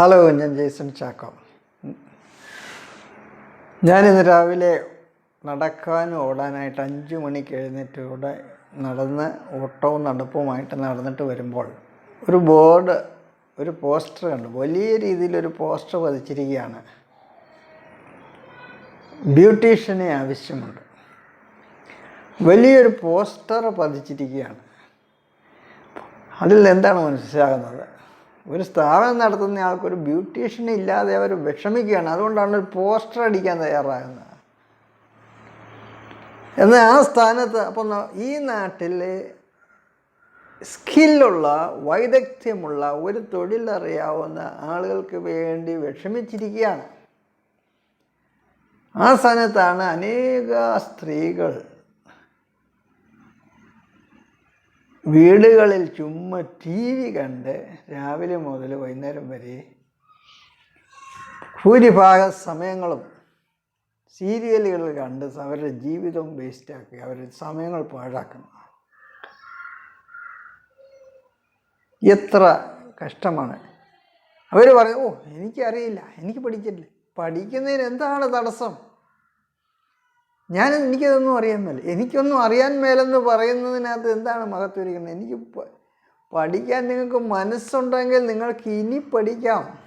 Hello ഞാൻ Jason Chacko. ഞാനിന്ന് രാവിലെ നടക്കാനും ഓടാനായിട്ട് അഞ്ച് മണിക്ക് എഴുന്നേറ്റ് ഇവിടെ നടന്ന് ഓട്ടവും നടപ്പുമായിട്ട് നടന്നിട്ട് വരുമ്പോൾ ഒരു ബോർഡ് ഒരു പോസ്റ്റർ കണ്ടു. വലിയ രീതിയിലൊരു പോസ്റ്റർ പതിച്ചിരിക്കുകയാണ്. ബ്യൂട്ടീഷ്യനെ ആവശ്യമുണ്ട്. വലിയൊരു പോസ്റ്റർ പതിച്ചിരിക്കുകയാണ്. അതിൽ എന്താണ് മനസ്സിലാകുന്നത്? ഒരു സ്ഥാപനം നടത്തുന്ന ആൾക്കൊരു ബ്യൂട്ടീഷ്യൻ ഇല്ലാതെ അവർ വിഷമിക്കുകയാണ്. അതുകൊണ്ടാണ് ഒരു പോസ്റ്റർ അടിക്കാൻ തയ്യാറാകുന്നത്. എന്നാൽ ആ സ്ഥാനത്ത് അപ്പം ഈ നാട്ടിൽ സ്കില്ലുള്ള വൈദഗ്ധ്യമുള്ള ഒരു തൊഴിലറിയാവുന്ന ആളുകൾക്ക് വേണ്ടി വിഷമിച്ചിരിക്കുകയാണ്. ആ സ്ഥാനത്താണ് അനേക സ്ത്രീകൾ വീടുകളിൽ ചുമ്മാ ടി വി കണ്ട് രാവിലെ മുതൽ വൈകുന്നേരം വരെ ഭൂരിഭാഗ സമയങ്ങളും സീരിയലുകൾ കണ്ട് അവരുടെ ജീവിതം വേസ്റ്റാക്കി അവരുടെ സമയങ്ങൾ പാഴാക്കുന്നു. എത്ര കഷ്ടമാണ്. അവർ പറയും ഓ എനിക്കറിയില്ല എനിക്ക് പഠിച്ചിട്ടില്ല. പഠിക്കുന്നതിന് എന്താണ് തടസ്സം? ഞാൻ എനിക്കതൊന്നും അറിയാൻ മേല എനിക്കൊന്നും അറിയാൻ മേലെന്ന് പറയുന്നതിനകത്ത് എന്താണ് മഹത്വരിക്കുന്നത് എനിക്ക് പഠിക്കാൻ നിങ്ങൾക്ക് മനസ്സുണ്ടെങ്കിൽ നിങ്ങൾക്ക് ഇനി പഠിക്കാം.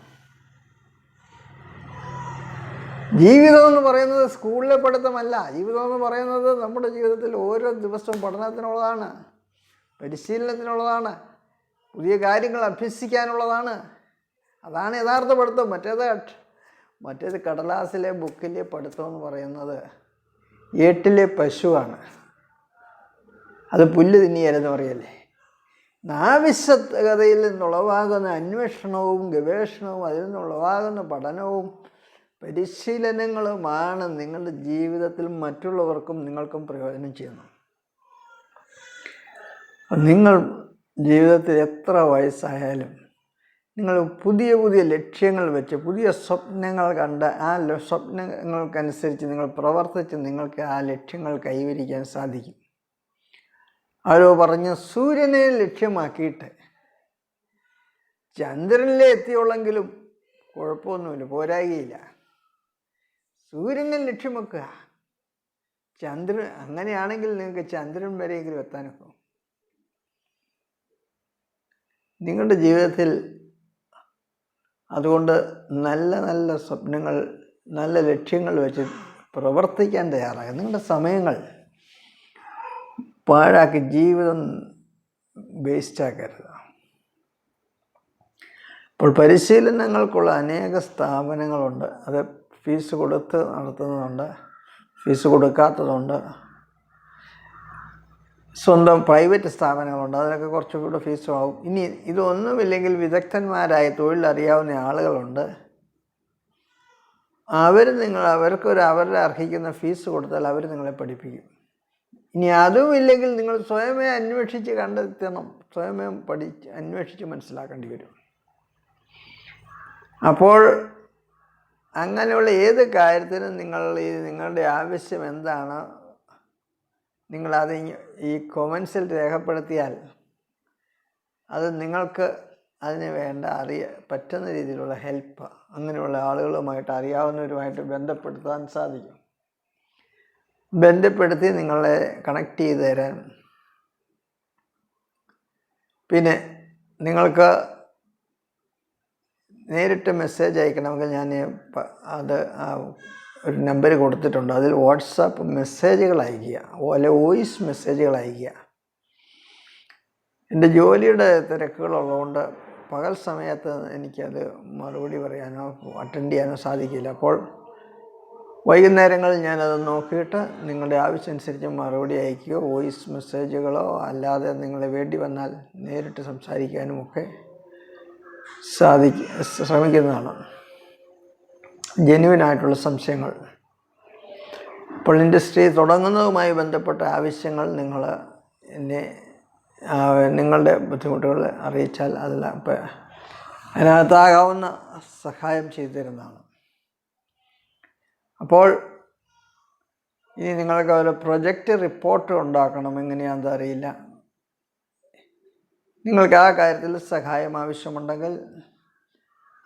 ജീവിതം എന്ന് പറയുന്നത് സ്കൂളിലെ പഠിത്തമല്ല. ജീവിതം എന്ന് പറയുന്നത് നമ്മുടെ ജീവിതത്തിൽ ഓരോ ദിവസവും പഠനത്തിനുള്ളതാണ് പരിശീലനത്തിനുള്ളതാണ് പുതിയ കാര്യങ്ങൾ അഭ്യസിക്കാനുള്ളതാണ്. അതാണ് യഥാർത്ഥ പഠിത്തം. മറ്റേത് മറ്റേത് കടലാസിലെ ബുക്കിലെ പഠിത്തം എന്ന് പറയുന്നത്. ഏട്ടിലെ പശുവാണ്. അത് പുല്ല് തിന്നിയാലെന്ന് പറയല്ലേ? ആവശ്യകതയിൽ നിന്നുളവാകുന്ന അന്വേഷണവും ഗവേഷണവും അതിൽ നിന്നുളവാകുന്ന പഠനവും പരിശീലനങ്ങളുമാണ് നിങ്ങളുടെ ജീവിതത്തിൽ മറ്റുള്ളവർക്കും നിങ്ങൾക്കും പ്രയോജനം ചെയ്യുന്നത്. നിങ്ങൾ ജീവിതത്തിൽ എത്ര വയസ്സായാലും നിങ്ങൾ പുതിയ പുതിയ ലക്ഷ്യങ്ങൾ വെച്ച് പുതിയ സ്വപ്നങ്ങൾ കണ്ട് ആ സ്വപ്നങ്ങൾക്കനുസരിച്ച് നിങ്ങൾ പ്രവർത്തിച്ച് നിങ്ങൾക്ക് ആ ലക്ഷ്യങ്ങൾ കൈവരിക്കാൻ സാധിക്കും. ആരോ പറഞ്ഞ് സൂര്യനെ ലക്ഷ്യമാക്കിയിട്ട് ചന്ദ്രനിലെ എത്തിയുള്ളെങ്കിലും കുഴപ്പമൊന്നുമില്ല പോരായികയില്ല. സൂര്യനെ ലക്ഷ്യം വെക്കുക ചന്ദ്രൻ അങ്ങനെയാണെങ്കിൽ നിങ്ങൾക്ക് ചന്ദ്രൻ വരെയെങ്കിലും എത്താനൊക്കും? നിങ്ങളുടെ ജീവിതത്തിൽ അതുകൊണ്ട് നല്ല നല്ല സ്വപ്നങ്ങൾ നല്ല ലക്ഷ്യങ്ങൾ വെച്ച് പ്രവർത്തിക്കാൻ തയ്യാറാകുക നിങ്ങളുടെ സമയങ്ങൾ പാഴാക്കി ജീവിതം വേസ്റ്റാക്കരുത് അപ്പോൾ പരിശീലനങ്ങൾക്കുള്ള അനേക സ്ഥാപനങ്ങളുണ്ട്. അത് ഫീസ് കൊടുത്ത് നടത്തുന്നതുണ്ട് ഫീസ് കൊടുക്കാത്തതുണ്ട്. സ്വന്തം പ്രൈവറ്റ് സ്ഥാപനങ്ങളുണ്ട്. അതിനൊക്കെ കുറച്ചുകൂടെ ആവും. ഇനി ഇതൊന്നുമില്ലെങ്കിൽ വിദഗ്ധന്മാരായ തൊഴിലറിയാവുന്ന ആളുകളുണ്ട്. അവർ നിങ്ങൾ അവർക്കൊരു അവരുടെ അർഹിക്കുന്ന ഫീസ് കൊടുത്താൽ അവർ നിങ്ങളെ പഠിപ്പിക്കും. ഇനി അതും ഇല്ലെങ്കിൽ നിങ്ങൾ സ്വയമേ അന്വേഷിച്ച് കണ്ടെത്തണം. സ്വയമേ പഠിച്ച് അന്വേഷിച്ച് മനസ്സിലാക്കേണ്ടി വരും. അപ്പോൾ അങ്ങനെയുള്ള ഏത് കാര്യത്തിനും നിങ്ങൾ ഈ നിങ്ങളുടെ ആവശ്യം എന്താണ് നിങ്ങളത് ഈ കൊമൻസിൽ രേഖപ്പെടുത്തിയാൽ അത് നിങ്ങൾക്ക് അതിന് വേണ്ട അറിയ പറ്റുന്ന രീതിയിലുള്ള ഹെൽപ്പ് അങ്ങനെയുള്ള ആളുകളുമായിട്ട് അറിയാവുന്നവരുമായിട്ട് ബന്ധപ്പെടുത്താൻ സാധിക്കും. ബന്ധപ്പെടുത്തി നിങ്ങളെ കണക്ട് ചെയ്ത് തരാൻ. പിന്നെ നിങ്ങൾക്ക് നേരിട്ട് മെസ്സേജ് അയക്കണമെങ്കിൽ ഞാൻ അത് ഒരു നമ്പർ കൊടുത്തിട്ടുണ്ട്. അതിൽ വാട്സാപ്പ് മെസ്സേജുകൾ അയക്കുക അല്ലെ വോയിസ് മെസ്സേജുകൾ അയക്കുക എന്റെ ജോലിയുടെ തിരക്കുകളുള്ളതുകൊണ്ട് പകൽ സമയത്ത് എനിക്കത് മറുപടി പറയാനോ അറ്റൻഡ് ചെയ്യാനോ സാധിക്കില്ല. അപ്പോൾ വൈകുന്നേരങ്ങളിൽ ഞാനത് നോക്കിയിട്ട് നിങ്ങളുടെ ആവശ്യമനുസരിച്ച് മറുപടി അയക്കുകയോ വോയിസ് മെസ്സേജുകളോ അല്ലാതെ നിങ്ങളെ വേണ്ടി വന്നാൽ നേരിട്ട് സംസാരിക്കാനുമൊക്കെ സാധിക്ക ശ്രമിക്കുന്നതാണ്. ജെന്യുവനായിട്ടുള്ള സംശയങ്ങൾ. ഇപ്പോൾ ഇൻഡസ്ട്രി തുടങ്ങുന്നതുമായി ബന്ധപ്പെട്ട ആവശ്യങ്ങൾ നിങ്ങൾ എന്നെ നിങ്ങളുടെ ബുദ്ധിമുട്ടുകൾ അറിയിച്ചാൽ അതെല്ലാം ഇപ്പം അതിനകത്താകാവുന്ന സഹായം ചെയ്തു തരുന്നതാണ് അപ്പോൾ ഇനി നിങ്ങൾക്ക് ഒരു പ്രൊജക്റ്റ് റിപ്പോർട്ട് ഉണ്ടാക്കണം എങ്ങനെയാണെന്ന് അറിയില്ല. നിങ്ങൾക്ക് ആ കാര്യത്തിൽ സഹായം ആവശ്യമുണ്ടെങ്കിൽ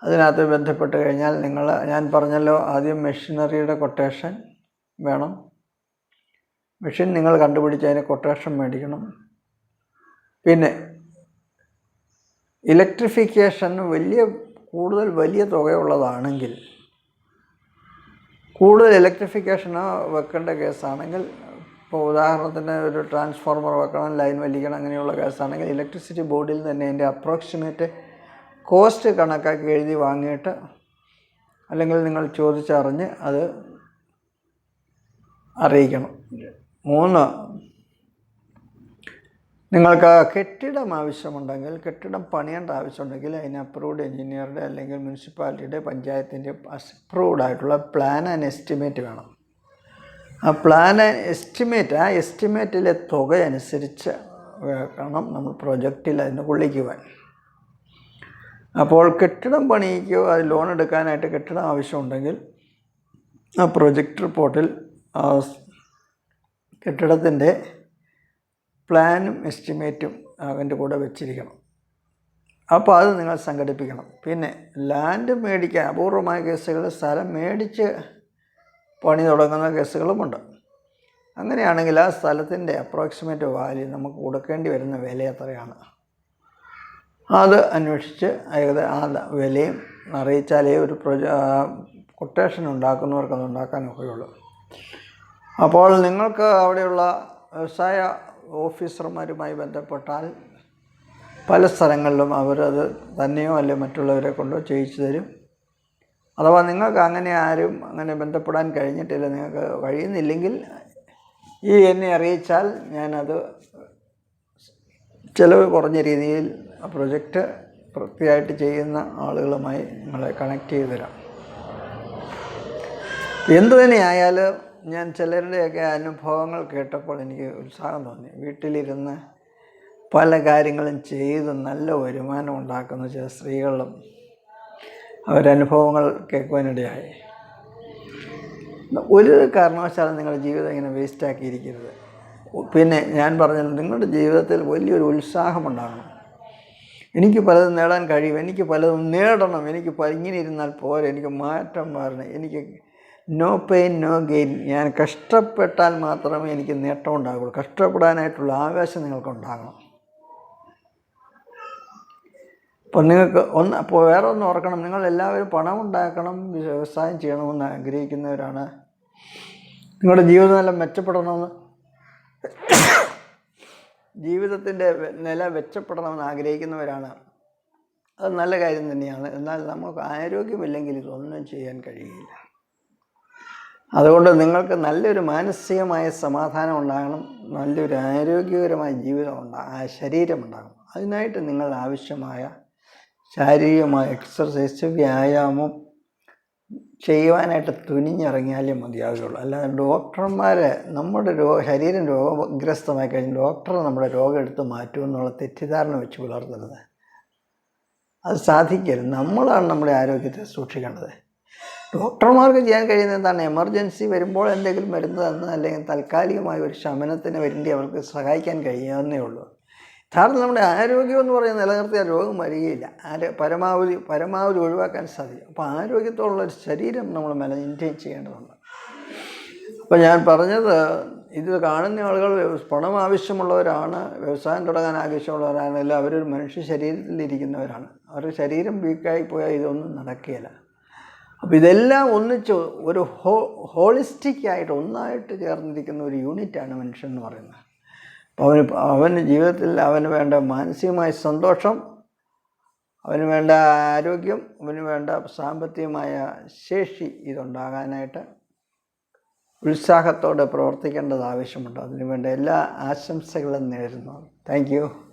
അതിനകത്ത് ബന്ധപ്പെട്ട് കഴിഞ്ഞാൽ നിങ്ങൾ ഞാൻ പറഞ്ഞല്ലോ ആദ്യം മെഷീനറിയുടെ കൊട്ടേഷൻ വേണം. മെഷീൻ നിങ്ങൾ കണ്ടുപിടിച്ച് അതിന് കൊട്ടേഷൻ മേടിക്കണം. പിന്നെ ഇലക്ട്രിഫിക്കേഷൻ വലിയ കൂടുതൽ വലിയ തുകയുള്ളതാണെങ്കിൽ കൂടുതൽ ഇലക്ട്രിഫിക്കേഷൻ വെക്കേണ്ട കേസാണെങ്കിൽ ഇപ്പോൾ ഉദാഹരണത്തിന് ഒരു ട്രാൻസ്ഫോർമർ വെക്കണം ലൈൻ വലിക്കണം അങ്ങനെയുള്ള കേസാണെങ്കിൽ ഇലക്ട്രിസിറ്റി ബോർഡിൽ തന്നെ അതിന്റെ അപ്രോക്സിമേറ്റ് കോസ്റ്റ് കണക്കാക്കി എഴുതി വാങ്ങിയിട്ട് അല്ലെങ്കിൽ നിങ്ങൾ ചോദിച്ചറിഞ്ഞ് അത് അറിയിക്കണം. മൂന്ന് നിങ്ങൾക്ക് കെട്ടിടം ആവശ്യമുണ്ടെങ്കിൽ കെട്ടിടം പണിയേണ്ട ആവശ്യമുണ്ടെങ്കിൽ അതിന് അപ്രൂവ്ഡ് എഞ്ചിനീയറുടെ അല്ലെങ്കിൽ മുനിസിപ്പാലിറ്റിയുടെ പഞ്ചായത്തിന്റെ അപ്രൂവ്ഡ് ആയിട്ടുള്ള പ്ലാൻ ആൻഡ് എസ്റ്റിമേറ്റ് വേണം. ആ പ്ലാൻ ആൻഡ് എസ്റ്റിമേറ്റ് ആ എസ്റ്റിമേറ്റിലെ തുക അനുസരിച്ച് വേണം നമ്മൾ പ്രൊജക്റ്റിൽ അതിന് കൊള്ളിക്കുവാൻ അപ്പോൾ കെട്ടിടം പണിക്കോ അത് ലോൺ എടുക്കാനായിട്ട് കെട്ടിടം ആവശ്യമുണ്ടെങ്കിൽ ആ പ്രൊജക്റ്റ് റിപ്പോർട്ടിൽ കെട്ടിടത്തിന്റെ പ്ലാനും എസ്റ്റിമേറ്റും അതിന്റെ കൂടെ വെച്ചിരിക്കണം. അപ്പോൾ അത് നിങ്ങൾ സംഘടിപ്പിക്കണം. പിന്നെ ലാൻഡ് മേടിക്കാൻ അപൂർവമായ കേസുകൾ സ്ഥലം മേടിച്ച് പണി തുടങ്ങുന്ന കേസുകളുമുണ്ട് അങ്ങനെയാണെങ്കിൽ ആ സ്ഥലത്തിന്റെ അപ്രോക്സിമേറ്റ് വാല്യൂ നമുക്ക് കൊടുക്കേണ്ടി വരുന്ന വില എത്രയാണ്? അത് അന്വേഷിച്ച് ഏകദേശം ആ വിലയും അറിയിച്ചാലേ ഒരു പ്രൊജ കൊട്ടേഷൻ ഉണ്ടാക്കുന്നവർക്ക് അത് അപ്പോൾ നിങ്ങൾക്ക് അവിടെയുള്ള വ്യവസായ ഓഫീസർമാരുമായി ബന്ധപ്പെട്ടാൽ പല സ്ഥലങ്ങളിലും അവരത് തന്നെയോ അല്ലെ മറ്റുള്ളവരെ കൊണ്ടോ ചെയ്യിച്ചു തരും. അഥവാ നിങ്ങൾക്ക് അങ്ങനെ ആരും അങ്ങനെ ബന്ധപ്പെടാൻ കഴിഞ്ഞിട്ടില്ല നിങ്ങൾക്ക് കഴിയുന്നില്ലെങ്കിൽ ഈ എന്നെ അറിയിച്ചാൽ ഞാനത് ചിലവ് കുറഞ്ഞ രീതിയിൽ ആ പ്രൊജക്റ്റ് വൃത്തിയായിട്ട് ചെയ്യുന്ന ആളുകളുമായി നിങ്ങളെ കണക്ട് ചെയ്തു തരാം. എന്തു തന്നെയായാലും ഞാൻ ചിലരുടെയൊക്കെ അനുഭവങ്ങൾ കേട്ടപ്പോൾ എനിക്ക് ഉത്സാഹം തോന്നി. വീട്ടിലിരുന്ന് പല കാര്യങ്ങളും ചെയ്ത് നല്ല വരുമാനം ഉണ്ടാക്കുന്ന ചില സ്ത്രീകളും അവരനുഭവങ്ങൾ കേൾക്കുവാനിടയായി. ഒരു കാരണവശാലും നിങ്ങളുടെ ജീവിതം ഇങ്ങനെ വേസ്റ്റാക്കിയിരിക്കരുത് പിന്നെ ഞാൻ പറഞ്ഞത് നിങ്ങളുടെ ജീവിതത്തിൽ വലിയൊരു ഉത്സാഹമുണ്ടാകണം എനിക്ക് പലതും നേടാൻ കഴിയും. എനിക്ക് പലതും നേടണം. എനിക്ക് ഇങ്ങനെ ഇരുന്നാൽ പോരെ. എനിക്ക് മാറ്റം മാറണം എനിക്ക് നോ പെയിൻ നോ ഗെയിൻ ഞാൻ കഷ്ടപ്പെട്ടാൽ മാത്രമേ എനിക്ക് നേട്ടം ഉണ്ടാകുള്ളൂ. കഷ്ടപ്പെടാനായിട്ടുള്ള ആവേശം നിങ്ങൾക്ക് ഉണ്ടാകണം. അപ്പോൾ നിങ്ങൾക്ക് ഒന്ന് അപ്പോൾ വേറെ ഒന്ന് ഓർക്കണം. നിങ്ങൾ എല്ലാവരും പണം ഉണ്ടാക്കണം വ്യവസായം ചെയ്യണമെന്ന് ആഗ്രഹിക്കുന്നവരാണ്. നിങ്ങളുടെ ജീവിതം നല്ല മെച്ചപ്പെടണമെന്ന് ജീവിതത്തിന്റെ നില മെച്ചപ്പെടണമെന്ന് ആഗ്രഹിക്കുന്നവരാണ്. അത് നല്ല കാര്യം തന്നെയാണ്. എന്നാൽ നമുക്ക് ആരോഗ്യമില്ലെങ്കിൽ ഇതൊന്നും ചെയ്യാൻ കഴിയില്ല. അതുകൊണ്ട് നിങ്ങൾക്ക് നല്ലൊരു മാനസികമായ സമാധാനം ഉണ്ടാകണം. നല്ലൊരു ആരോഗ്യകരമായ ജീവിതം ഉണ്ടാകും ശരീരം ഉണ്ടാകും അതിനായിട്ട് നിങ്ങൾ ആവശ്യമായ ശാരീരികമായ എക്സർസൈസ് വ്യായാമം ചെയ്യുവാനായിട്ട് തുനിഞ്ഞിറങ്ങിയാലേ മതിയാവുകയുള്ളൂ. അല്ലാതെ ഡോക്ടർമാരെ നമ്മുടെ രോ ശരീരം രോഗഗ്രസ്തമായി കഴിഞ്ഞ് ഡോക്ടർ നമ്മുടെ രോഗം എടുത്ത് മാറ്റുമെന്നുള്ള തെറ്റിദ്ധാരണ വെച്ച് പുലർത്തരുത് അത് സാധിക്കരുത്. നമ്മളാണ് നമ്മുടെ ആരോഗ്യത്തെ സൂക്ഷിക്കേണ്ടത്. ഡോക്ടർമാർക്ക് ചെയ്യാൻ കഴിയുന്ന എന്താണ്? എമർജൻസി വരുമ്പോൾ എന്തെങ്കിലും മരുന്ന് തന്ന് അല്ലെങ്കിൽ താൽക്കാലികമായ ഒരു ശമനത്തിന് വേണ്ടി അവർക്ക് സഹായിക്കാൻ കഴിയാവുന്നേ ഉള്ളൂ. യഥാർത്ഥം നമ്മുടെ ആരോഗ്യം എന്ന് പറയുന്നത് നിലനിർത്തിയ രോഗം വരികയില്ല. ആര് പരമാവധി പരമാവധി ഒഴിവാക്കാൻ സാധിക്കും. അപ്പോൾ ആരോഗ്യത്തോടുള്ള ഒരു ശരീരം നമ്മൾ മെയിന്റെയിൻ ചെയ്യേണ്ടതുണ്ട്. അപ്പോൾ ഞാൻ പറഞ്ഞത് ഇത് കാണുന്ന ആളുകൾ പണം ആവശ്യമുള്ളവരാണ് വ്യവസായം തുടങ്ങാൻ ആവശ്യമുള്ളവരാണ് അല്ല അവരൊരു മനുഷ്യ ശരീരത്തിലിരിക്കുന്നവരാണ് അവരുടെ ശരീരം വീക്കായി പോയാൽ ഇതൊന്നും നടക്കുകയില്ല. അപ്പോൾ ഇതെല്ലാം ഒന്നിച്ച് ഒരു ഹോ ഹോളിസ്റ്റിക്കായിട്ട് ഒന്നായിട്ട് ചേർന്നിരിക്കുന്ന ഒരു യൂണിറ്റാണ് മനുഷ്യൻ എന്ന് പറയുന്നത്. അവന് അവന് ജീവിതത്തിൽ അവന് വേണ്ട മാനസികമായ സന്തോഷം അവന് വേണ്ട ആരോഗ്യം അവന് വേണ്ട സാമ്പത്തികമായ ശേഷി ഇതുണ്ടാകാനായിട്ട് ഉത്സാഹത്തോടെ പ്രവർത്തിക്കേണ്ടത് ആവശ്യമുണ്ട്. അതിനുവേണ്ട എല്ലാ ആശംസകളും നേരുന്നു. താങ്ക്